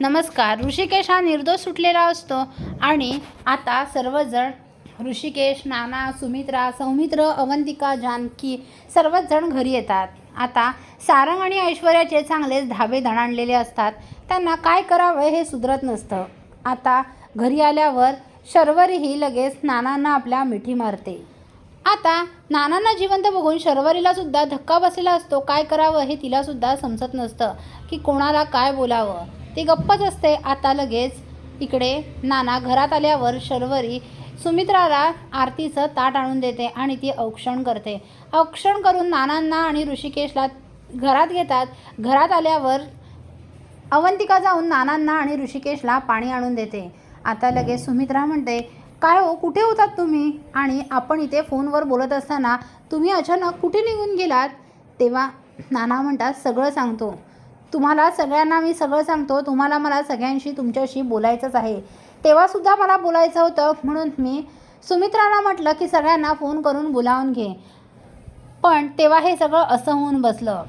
नमस्कार ऋषिकेश हा निर्दोष सुटलेला असतो आणि आता सर्वजण ऋषिकेश नाना सुमित्रा सौमित्र अवंतिका जानकी सर्वच जण घरी येतात. आता सारंग आणि ऐश्वर्याचे चांगलेच धाबे दणाणलेले असतात. त्यांना काय करावं हे सुधरत नसतं. आता घरी आल्यावर शर्वरीही लगेच नानांना आपल्या मिठी मारते. आता नानांना जिवंत बघून शर्वरीला सुद्धा धक्का बसलेला असतो. काय करावं हे तिला सुद्धा समजत नसतं की कोणाला काय बोलावं. ती गप्पच असते. आता लगेच इकडे नाना घरात आल्यावर शर्वरी सुमित्राला आरतीचं ताट आणून देते आणि ती औक्षण करते. औक्षण करून नानांना आणि ऋषिकेशला घरात घेतात. घरात आल्यावर अवंतिका जाऊन नानांना आणि ऋषिकेशला पाणी आणून देते. आता लगेच सुमित्रा म्हणते काय हो कुठे होतात तुम्ही? आणि आपण इथे फोनवर बोलत असताना तुम्ही अचानक कुठे निघून गेलात? तेव्हा नाना म्हणतात सगळं सांगतो. तुम्हाला सगळ्यांना मी सगळं सांगतो तुम्हाला मला सगळ्यांशी तुमच्याशी बोलायचंच आहे. तेव्हासुद्धा मला बोलायचं होतं म्हणून मी सुमित्राला म्हटलं की सगळ्यांना फोन करून बोलावून घे. पण तेव्हा हे सगळं असं होऊन बसलं.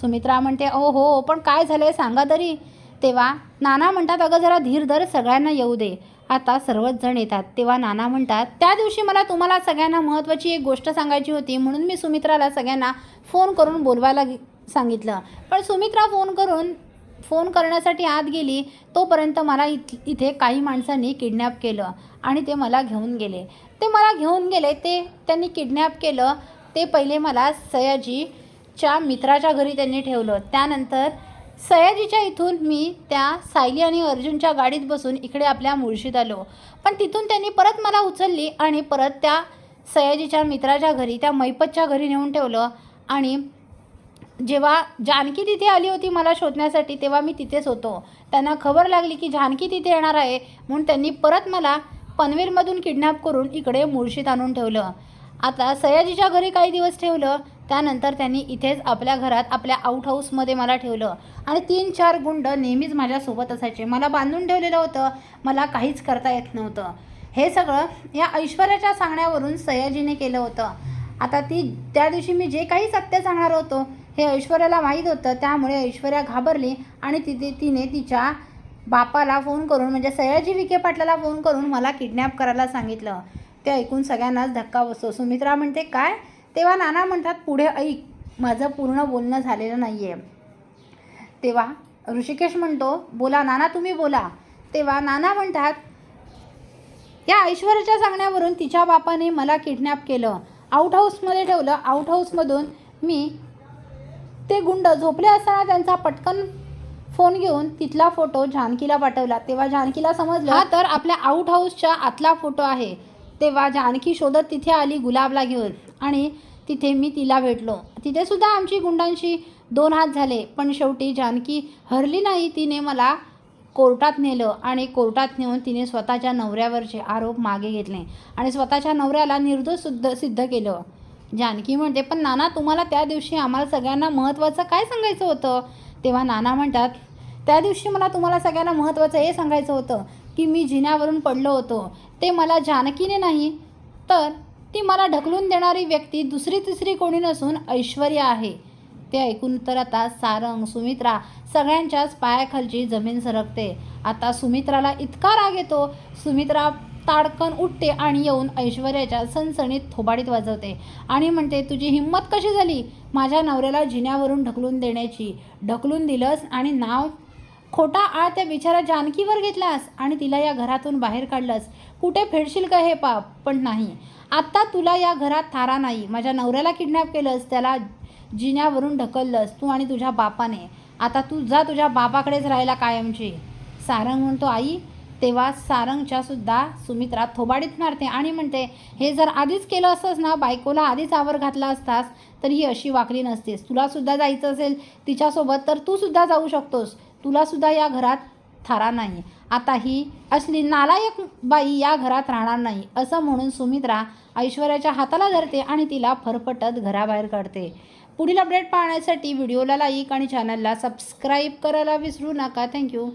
सुमित्रा म्हणते ओ हो पण काय झालं आहे सांगा तरी. तेव्हा नाना म्हणतात अगं जरा धीर धर सगळ्यांना येऊ दे. आता सर्वच जण येतात. तेव्हा नाना म्हणतात त्या दिवशी मला तुम्हाला सगळ्यांना महत्त्वाची एक गोष्ट सांगायची होती म्हणून मी सुमित्राला सगळ्यांना फोन करून बोलवायला सांगितलं. पण सुमित्रा फोन करून फोन करण्यासाठी आत गेली तोपर्यंत मला इथ इथे काही माणसांनी किडनॅप केलं आणि ते मला घेऊन गेले. ते मला घेऊन गेले ते त्यांनी किडनॅप केलं. ते पहिले मला सयाजीच्या मित्राच्या घरी त्यांनी ठेवलं. त्यानंतर सयाजीच्या इथून मी त्या सायली आणि अर्जुनच्या गाडीत बसून इकडे आपल्या मुळशीत आलो. पण तिथून त्यांनी परत मला उचलली आणि परत त्या सयाजीच्या मित्राच्या घरी त्या मैपतच्या घरी नेऊन ठेवलं आणि जेव्हा जानकी तिथे आली होती मला शोधण्यासाठी तेव्हा मी तिथेच होतो. त्यांना खबर लागली की जानकी तिथे येणार आहे म्हणून त्यांनी परत मला पनवेलमधून किडनॅप करून इकडे मुळशीत आणून ठेवलं. आता सयाजीच्या घरी काही दिवस ठेवलं त्यानंतर त्यांनी इथेच आपल्या घरात आपल्या आउट हाऊसमध्ये मला ठेवलं. आणि तीन चार गुंड नेहमीच माझ्यासोबत असायचे. मला बांधून ठेवलेलं होतं. मला काहीच करता येत नव्हतं. हे सगळं या ऐश्वर्याच्या सांगण्यावरून सयाजीने केलं होतं. आता ती त्या दिवशी मी जे काही सत्य सांगणार होतो हे ऐश्वर्याला माहीत होतं. त्यामुळे ऐश्वर्या घाबरली आणि तिथे तिने तिच्या बापाला फोन करून म्हणजे सयाजी विखे पाटलाला फोन करून मला किडनॅप करायला सांगितलं. ते ऐकून सगळ्यांनाच धक्का बसतो. सुमित्रा म्हणते काय? तेव्हा नाना म्हणतात पुढे ऐक. माझं पूर्ण बोलणं झालेलं नाही आहे तेव्हा ऋषिकेश म्हणतो बोला नाना तुम्ही बोला. तेव्हा नाना म्हणतात या ऐश्वर्याच्या सांगण्यावरून तिच्या बापाने मला किडनॅप केलं. आउट हाऊसमध्ये ठेवलं. आउट हाऊसमधून मी ते गुंड झोपले असताना त्यांचा पटकन फोन घेऊन तिथला फोटो जानकीला पाठवला. तेव्हा जानकीला समजलं हा तर आपल्या आउट हाऊसच्या आतला फोटो आहे. तेव्हा जानकी शोधत तिथे आली गुलाबला घेऊन. आणि तिथे मी तिला भेटलो. तिथे सुद्धा आमची गुंडांशी दोन हात झाले. पण शेवटी जानकी हरली नाही तिने मला कोर्टात नेलं आणि कोर्टात नेऊन तिने स्वतःच्या नवऱ्यावरचे आरोप मागे घेतले आणि स्वतःच्या नवऱ्याला निर्दोष सुद्ध सिद्ध केलं. जानकी म्हणते पण नाना तुम्हाला त्या दिवशी आम्हाला सगळ्यांना महत्त्वाचं काय सांगायचं होतं? तेव्हा नाना म्हणतात त्या दिवशी मला तुम्हाला सगळ्यांना महत्त्वाचं हे सांगायचं होतं की मी जिन्यावरून पडलो होतो. ते मला जानकीने नाही तर ती मला ढकलून देणारी व्यक्ती दुसरी तिसरी कोणी नसून ऐश्वर्या आहे. ते ऐकून तर आता सारंग सुमित्रा सगळ्यांच्याच पायाखालची जमीन सरकते. आता सुमित्राला इतका राग येतो. सुमित्रा ताडकन उठते आणि येऊन ऐश्वर्याच्या सणसणीत थोबाडीत वाजवते. आणि म्हणते तुझी हिंमत कशी झाली? माझ्या नवऱ्याला जिन्यावरून ढकलून देण्याची. ढकलून दिलंस आणि नाव? खोटा आळ त्या बिचारा जानकीवर घेतलास आणि तिला या घरातून बाहेर काढलंस. कुठे फेडशील का हे पाप? पण नाही. आत्ता तुला या घरात थारा नाही. माझ्या नवऱ्याला किडनॅप केलंस त्याला जिन्यावरून ढकललंस तू आणि तुझ्या बापाने. आता तू जा तुझ्या बापाकडेच राहायला कायमची. सारंग म्हणतो आई तेव्हा सारंगच्या सुद्धा सुमित्रा थोबाडीत मारते आणि म्हणते हे जर आधीच केलं असतंस ना बायकोला आधीच आवर घातला असतास तर ही अशी वाकली नसतेस. तुला सुद्धा जायचं असेल तिच्यासोबत तर तू सुद्धा जाऊ शकतोस. तुला सुद्धा या घरात थारा नाही. आता ही असली नालायक बाई या घरात राहणार नाही. असं म्हणून सुमित्रा ऐश्वर्याच्या हाताला धरते आणि तिला फरफटत घराबाहेर काढते. पुढील अपडेट पाहण्यासाठी व्हिडिओला लाईक आणि चॅनलला सबस्क्राईब करायला विसरू नका. थँक्यू.